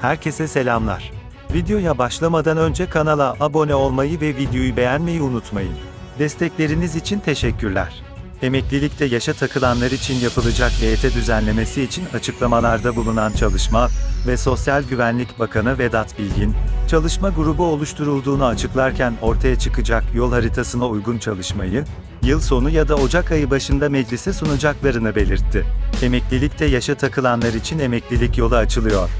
Herkese selamlar. Videoya başlamadan önce kanala abone olmayı ve videoyu beğenmeyi unutmayın. Destekleriniz için teşekkürler. Emeklilikte yaşa takılanlar için yapılacak EYT düzenlemesi için açıklamalarda bulunan Çalışma ve Sosyal Güvenlik Bakanı Vedat Bilgin, çalışma grubu oluşturulduğunu açıklarken ortaya çıkacak yol haritasına uygun çalışmayı, yıl sonu ya da Ocak ayı başında meclise sunacaklarını belirtti. Emeklilikte yaşa takılanlar için emeklilik yolu açılıyor.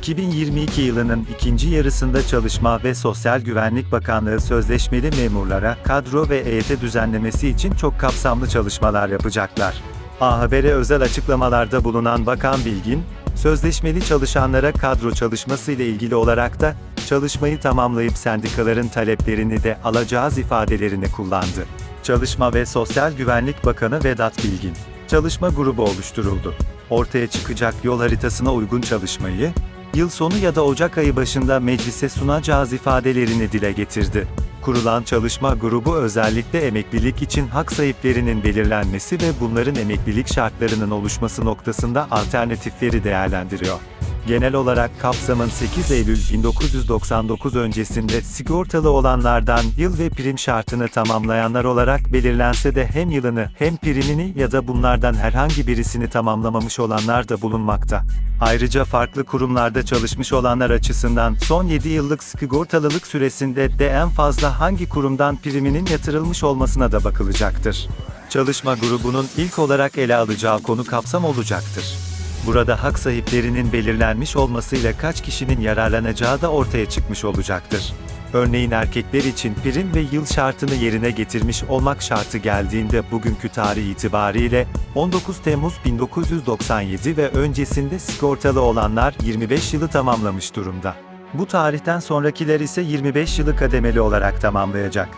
2022 yılının ikinci yarısında Çalışma ve Sosyal Güvenlik Bakanlığı sözleşmeli memurlara kadro ve EYT düzenlemesi için çok kapsamlı çalışmalar yapacaklar. A Haber'e özel açıklamalarda bulunan Bakan Bilgin, sözleşmeli çalışanlara kadro çalışması ile ilgili olarak da çalışmayı tamamlayıp sendikaların taleplerini de alacağız ifadelerini kullandı. Çalışma ve Sosyal Güvenlik Bakanı Vedat Bilgin, çalışma grubu oluşturuldu. Ortaya çıkacak yol haritasına uygun çalışmayı, yıl sonu ya da Ocak ayı başında meclise sunacağız ifadelerini dile getirdi. Kurulan çalışma grubu özellikle emeklilik için hak sahiplerinin belirlenmesi ve bunların emeklilik şartlarının oluşması noktasında alternatifleri değerlendiriyor. Genel olarak kapsamın 8 Eylül 1999 öncesinde sigortalı olanlardan yıl ve prim şartını tamamlayanlar olarak belirlense de hem yılını hem primini ya da bunlardan herhangi birisini tamamlamamış olanlar da bulunmakta. Ayrıca farklı kurumlarda çalışmış olanlar açısından son 7 yıllık sigortalılık süresinde de en fazla hangi kurumdan priminin yatırılmış olmasına da bakılacaktır. Çalışma grubunun ilk olarak ele alacağı konu kapsam olacaktır. Burada hak sahiplerinin belirlenmiş olmasıyla kaç kişinin yararlanacağı da ortaya çıkmış olacaktır. Örneğin erkekler için prim ve yıl şartını yerine getirmiş olmak şartı geldiğinde bugünkü tarih itibariyle 19 Temmuz 1997 ve öncesinde sigortalı olanlar 25 yılı tamamlamış durumda. Bu tarihten sonrakiler ise 25 yılı kademeli olarak tamamlayacak.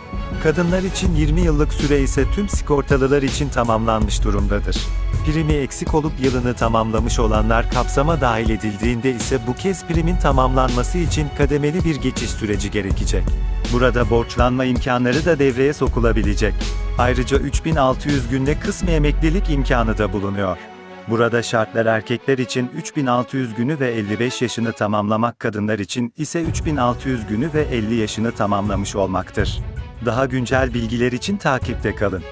Kadınlar için 20 yıllık süre ise tüm sigortalılar için tamamlanmış durumdadır. Primi eksik olup yılını tamamlamış olanlar kapsama dahil edildiğinde ise bu kez primin tamamlanması için kademeli bir geçiş süreci gerekecek. Burada borçlanma imkanları da devreye sokulabilecek. Ayrıca 3600 günde kısmi emeklilik imkanı da bulunuyor. Burada şartlar erkekler için 3600 günü ve 55 yaşını tamamlamak kadınlar için ise 3600 günü ve 50 yaşını tamamlamış olmaktır. Daha güncel bilgiler için takipte kalın.